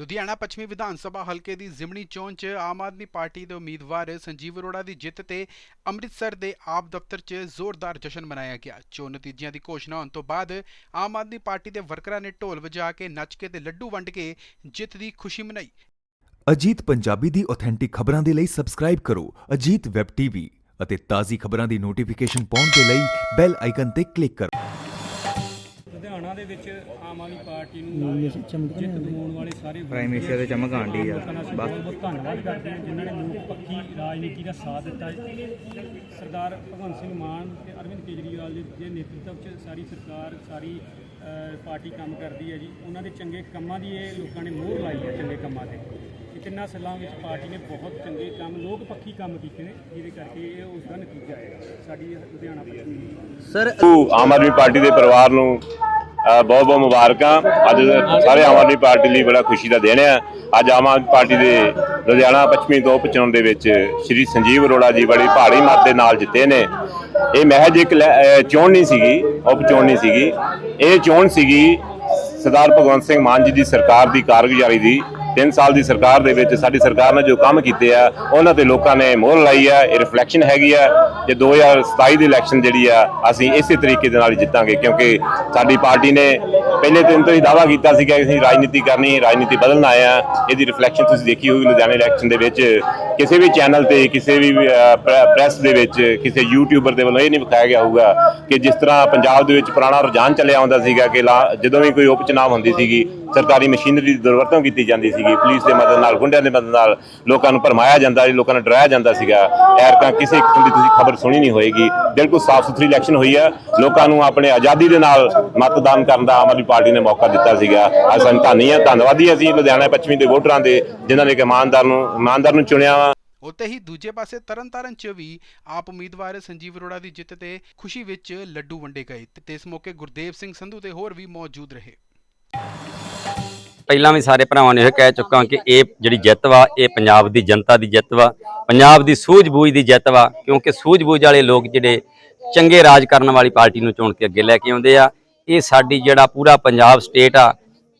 ਲੁਧਿਆਣਾ ਪੱਛਮੀ ਵਿਧਾਨ ਸਭਾ ਹਲਕੇ ਦੀ ਜ਼ਿਮਣੀ ਚੋਣ 'ਚ ਆਮ ਆਦਮੀ ਪਾਰਟੀ ਦੇ ਉਮੀਦਵਾਰ ਸੰਜੀਵ ਅਰੋੜਾ ਦੀ ਜਿੱਤ ਤੇ ਅੰਮ੍ਰਿਤਸਰ ਦੇ ਆਪ ਦਫ਼ਤਰ 'ਚ ਜ਼ੋਰਦਾਰ ਜਸ਼ਨ ਮਨਾਇਆ ਗਿਆ। ਚੋਣ ਨਤੀਜਿਆਂ ਦੀ ਘੋਸ਼ਣਾ ਹੋਣ ਤੋਂ ਬਾਅਦ ਆਮ ਆਦਮੀ ਪਾਰਟੀ ਦੇ ਵਰਕਰਾਂ ਨੇ ਢੋਲ ਵਜਾ ਕੇ, ਨੱਚ ਕੇ ਤੇ ਲੱਡੂ ਵੰਡ ਕੇ ਜਿੱਤ ਦੀ ਖੁਸ਼ੀ ਮਨਾਈ। ਅਜੀਤ ਪੰਜਾਬੀ ਦੀ ਆਥੈਂਟਿਕ ਖਬਰਾਂ ਦੇ ਲਈ ਸਬਸਕ੍ਰਾਈਬ ਕਰੋ ਅਜੀਤ ਵੈਬ ਟੀਵੀ ਅਤੇ ਤਾਜ਼ੀ ਖਬਰਾਂ ਦੀ ਨੋਟੀਫਿਕੇਸ਼ਨ ਪਾਉਣ ਦੇ ਲਈ ਬੈਲ ਆਈਕਨ ਤੇ ਕਲਿੱਕ ਕਰੋ। ਲੁਧਿਆਣਾ ਦੇ ਵਿੱਚ ਆਮ ਆਦਮੀ ਪਾਰਟੀ ਨੂੰ ਜਿੱਤ ਦਿਵਾਉਣ ਵਾਲੇ ਸਾਰੇ ਪ੍ਰਾਈਮ ਮਿਨਿਸਟਰ ਦੇ ਚਮਕ ਡਈ ਆ। ਬਸ। ਬਹੁਤ ਬਹੁਤ ਧੰਨਵਾਦ ਕਰਦੇ ਹਾਂ ਜਿਨ੍ਹਾਂ ਨੇ ਲੋਕ ਪੱਖੀ ਰਾਜਨੀਤੀ ਦਾ ਸਾਥ ਦਿੱਤਾ ਹੈ। ਸਰਦਾਰ ਭਗਵੰਤ ਸਿੰਘ ਮਾਨ ਤੇ ਅਰਵਿੰਦ ਕੇਜਰੀਵਾਲ ਦੇ ਦੇ ਨੇਤਰਤਵ 'ਚ ਸਾਰੀ ਸਰਕਾਰ ਸਾਰੀ ਪਾਰਟੀ ਕੰਮ ਕਰਦੀ ਹੈ ਜੀ। ਉਹਨਾਂ ਦੇ ਚੰਗੇ ਕੰਮਾਂ ਦੀ ਇਹ ਲੋਕਾਂ ਨੇ ਮੋਹਰ ਲਾਈ ਹੈ ਚੰਗੇ ਕੰਮਾਂ ਤੇ। ਤਿੰਨਾਂ ਸਾਲਾਂ ਵਿੱਚ ਪਾਰਟੀ ਨੇ ਬਹੁਤ ਚੰਗੇ ਕੰਮ ਲੋਕ ਪੱਖੀ ਕੰਮ ਕੀਤੇ ਨੇ ਜਿਹਦੇ ਕਰਕੇ ਇਹ ਉਸ ਦਾ ਨਤੀਜਾ ਹੈ ਸਾਡੀ ਲੁਧਿਆਣਾ ਪੱਛਮੀ ਨੂੰ ਆਮ ਆਦਮੀ ਪਾਰਟੀ ਦੇ ਪਰਿਵਾਰ ਨੂੰ ਬਹੁਤ ਬਹੁਤ ਮੁਬਾਰਕਾਂ। ਅੱਜ ਸਾਰੇ ਆਮ ਆਦਮੀ ਪਾਰਟੀ ਲਈ ਬੜਾ ਖੁਸ਼ੀ ਦਾ ਦਿਨ ਹੈ ਅੱਜ ਆਮ ਆਦਮੀ ਪਾਰਟੀ ਦੇ ਲੁਧਿਆਣਾ ਪੱਛਮੀ ਤੋਂ ਉਪਚੁਣਾਵ ਦੇ ਵਿੱਚ ਸ਼੍ਰੀ ਸੰਜੀਵ ਅਰੋੜਾ ਜੀ ਬੜੀ ਭਾਰੀ ਮਤ ਦੇ ਨਾਲ ਜਿੱਤੇ ਨੇ। ਇਹ ਮਹਿਜ ਇੱਕ ਲੈ- ਚੋਣ ਨਹੀਂ ਸੀਗੀ, ਉਪ ਚੋਣ ਨਹੀਂ ਸੀਗੀ। ਇਹ ਚੋਣ ਸੀਗੀ ਸਰਦਾਰ ਭਗਵੰਤ ਸਿੰਘ ਮਾਨ ਜੀ ਦੀ ਸਰਕਾਰ ਦੀ ਕਾਰਗੁਜ਼ਾਰੀ ਦੀ। 3 ਸਾਲ ਦੀ ਸਰਕਾਰ ਦੇ ਵਿੱਚ ਸਾਡੀ ਸਰਕਾਰ ਨੇ ਜੋ ਕੰਮ ਕੀਤੇ ਆ, ਉਹਨਾਂ ਤੇ ਲੋਕਾਂ ਨੇ ਮੋਹਰ ਲਾਈ ਆ, ਇਹ ਰਿਫਲੈਕਸ਼ਨ ਹੈਗੀ ਆ। ਜੇ 2027 ਦੀ ਇਲੈਕਸ਼ਨ ਜਿਹੜੀ ਆ, ਅਸੀਂ ਇਸੇ ਤਰੀਕੇ ਦੇ ਨਾਲ ਜਿੱਤਾਂਗੇ, ਕਿਉਂਕਿ ਸਾਡੀ ਪਾਰਟੀ ਨੇ ਪਹਿਲੇ ਦਿਨ ਤੋਂ ਹੀ ਦਾਅਵਾ ਕੀਤਾ ਸੀਗਾ ਕਿ ਅਸੀਂ ਰਾਜਨੀਤੀ ਕਰਨੀ, ਰਾਜਨੀਤੀ ਬਦਲਣ ਆਏ ਆ ਇਹਦੀ ਰਿਫਲੈਕਸ਼ਨ ਤੁਸੀਂ ਦੇਖੀ ਹੋਊਗੀ ਲੁਧਿਆਣਾ ਇਲੈਕਸ਼ਨ ਦੇ ਵਿੱਚ। ਕਿਸੇ ਵੀ ਚੈਨਲ ਤੇ, ਕਿਸੇ ਵੀ ਪ੍ਰੈਸ ਦੇ ਵਿੱਚ, ਕਿਸੇ ਯੂਟਿਊਬਰ ਦੇ ਵੱਲੋਂ ਇਹ ਨਹੀਂ ਵਿਖਾਇਆ ਗਿਆ ਹੋਊਗਾ ਕਿ ਜਿਸ ਤਰ੍ਹਾਂ ਪੰਜਾਬ ਦੇ ਵਿੱਚ ਪੁਰਾਣਾ ਰੁਝਾਨ ਚੱਲਿਆ ਆਉਂਦਾ ਸੀਗਾ ਕਿ ਲਾ- ਜਦੋਂ ਵੀ ਕੋਈ ਉਪਚੁਣਾਵ ਹੁੰਦੀ ਸੀਗੀ, ਸਰਕਾਰੀ ਮਸ਼ੀਨਰੀ ਦੀ ਦੁਰਵਰਤੋਂ ਕੀਤੀ ਜਾਂਦੀ ਸੀਗੀ ਪੁਲਿਸ ਦੇ ਮਦਦ ਨਾਲ, ਗੁੰਡਿਆਂ ਦੇ ਮਦਦ ਨਾਲ ਲੋਕਾਂ ਨੂੰ ਭਰਮਾਇਆ ਜਾਂਦਾ ਸੀ ਲੋਕਾਂ ਨੂੰ ਡਰਾਇਆ ਜਾਂਦਾ ਸੀਗਾ। ਐਰਕਾਂ ਕਿਸੇ ਕਿਸਮ ਦੀ ਤੁਸੀਂ ਖਬਰ ਸੁਣੀ ਨਹੀਂ ਹੋਏਗੀ। ਬਿਲਕੁਲ ਸਾਫ਼ ਸੁਥਰੀ ਇਲੈਕਸ਼ਨ ਹੋਈ ਆ। ਲੋਕਾਂ ਨੂੰ ਆਪਣੇ ਆਜ਼ਾਦੀ ਦੇ ਨਾਲ ਮਤਦਾਨ ਕਰਨ ਦਾ ਆਮ ਆਦਮੀ ਪਾਰਟੀ ਨੇ ਮੌਕਾ ਦਿੱਤਾ ਸੀਗਾ। ਅੱਜ ਸਾਨੂੰ ਧੰਨੀ ਆ ਧੰਨਵਾਦੀ ਅਸੀਂ ਲੁਧਿਆਣਾ ਪੱਛਮੀ ਦੇ ਵੋਟਰਾਂ ਦੇ ਜਿਨ੍ਹਾਂ ਨੇ ਕਿ ਇਮਾਨਦਾਰ ਨੂੰ ਇਮਾਨਦਾਰ ਨੂੰ ਚੁਣਿਆ ਵਾ। ਉੱਤੇ ਹੀ ਦੂਜੇ ਪਾਸੇ ਤਰਨਤਾਰਨ 'ਚ ਵੀ ਆਪ ਉਮੀਦਵਾਰ ਸੰਜੀਵ ਅਰੋੜਾ ਦੀ ਜਿੱਤ ਤੇ ਖੁਸ਼ੀ ਵਿੱਚ ਲੱਡੂ ਵੰਡੇ ਗਏ ਤੇ ਇਸ ਮੌਕੇ ਗੁਰਦੇਵ ਸਿੰਘ ਸੰਧੂ ਤੇ ਹੋਰ ਵੀ ਮੌਜੂਦ ਰਹੇ। ਪਹਿਲਾਂ ਵੀ ਸਾਰੇ ਭਰਾਵਾਂ ਨੇ ਇਹ ਕਹਿ ਚੁੱਕਾ ਕਿ ਇਹ ਜਿਹੜੀ ਜਿੱਤ ਵਾ ਇਹ ਪੰਜਾਬ ਦੀ ਜਨਤਾ ਦੀ ਜਿੱਤ ਵਾ ਪੰਜਾਬ ਦੀ ਸੂਝ-ਬੂਝ ਦੀ ਜਿੱਤ ਵਾ ਕਿਉਂਕਿ ਸੂਝ-ਬੂਝ ਵਾਲੇ ਲੋਕ ਜਿਹੜੇ ਚੰਗੇ ਰਾਜ ਕਰਨ ਵਾਲੀ ਪਾਰਟੀ ਨੂੰ ਚੁਣ ਕੇ ਅੱਗੇ ਲੈ ਕੇ ਆਉਂਦੇ ਆ। ਇਹ ਸਾਡੀ ਜਿਹੜਾ ਪੂਰਾ ਪੰਜਾਬ ਸਟੇਟ ਆ,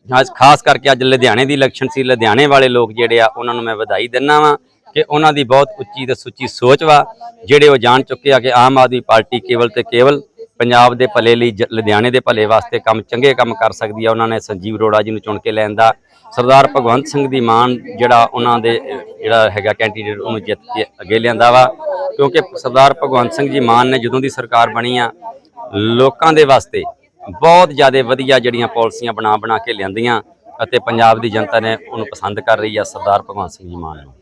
ਅੱਜ ਖਾਸ ਕਰਕੇ ਅੱਜ ਲੁਧਿਆਣੇ ਦੀ ਇਲੈਕਸ਼ਨ ਸੀ, ਲੁਧਿਆਣੇ ਵਾਲੇ ਲੋਕ ਜਿਹੜੇ ਆ, ਉਹਨਾਂ ਨੂੰ ਮੈਂ ਵਧਾਈ ਦਿੰਦਾ ਵਾਂ ਕਿ ਉਹਨਾਂ ਦੀ ਬਹੁਤ ਉੱਚੀ ਤੇ ਸੁੱਚੀ ਸੋਚ ਵਾ, ਜਿਹੜੇ ਉਹ ਜਾਣ ਚੁੱਕੇ ਆ ਕਿ ਆਮ ਆਦਮੀ ਪਾਰਟੀ ਕੇਵਲ ਤੇ ਕੇਵਲ ਪੰਜਾਬ ਦੇ ਭਲੇ ਲਈ ਜ- ਲੁਧਿਆਣੇ ਦੇ ਭਲੇ ਵਾਸਤੇ ਕੰਮ, ਚੰਗੇ ਕੰਮ ਕਰ ਸਕਦੀ ਆ। ਉਹਨਾਂ ਨੇ ਸੰਜੀਵ ਅਰੋੜਾ ਜੀ ਨੂੰ ਚੁਣ ਕੇ ਲੈਣ ਦਾ, ਸਰਦਾਰ ਭਗਵੰਤ ਸਿੰਘ ਦੀ ਮਾਨ ਜਿਹੜਾ ਉਹਨਾਂ ਦੇ, ਜਿਹੜਾ ਹੈਗਾ ਕੈਂਡੀਡੇਟ ਉਹਨੂੰ ਜਿੱਤ ਕੇ ਅੱਗੇ ਲਿਆਂਦਾ ਵਾ। ਕਿਉਂਕਿ ਸਰਦਾਰ ਭਗਵੰਤ ਸਿੰਘ ਜੀ ਮਾਨ ਨੇ ਜਦੋਂ ਦੀ ਸਰਕਾਰ ਬਣੀ ਆ, ਲੋਕਾਂ ਦੇ ਵਾਸਤੇ ਬਹੁਤ ਜ਼ਿਆਦਾ ਵਧੀਆ ਜਿਹੜੀਆਂ ਪਾਲਿਸੀਆਂ ਬਣਾ ਬਣਾ ਕੇ ਲਿਆਂਦੀਆਂ ਅਤੇ ਪੰਜਾਬ ਦੀ ਜਨਤਾ ਨੇ ਉਹਨੂੰ ਪਸੰਦ ਕਰ ਰਹੀ ਆ ਸਰਦਾਰ ਭਗਵੰਤ ਸਿੰਘ ਜੀ ਮਾਨ ਨੂੰ।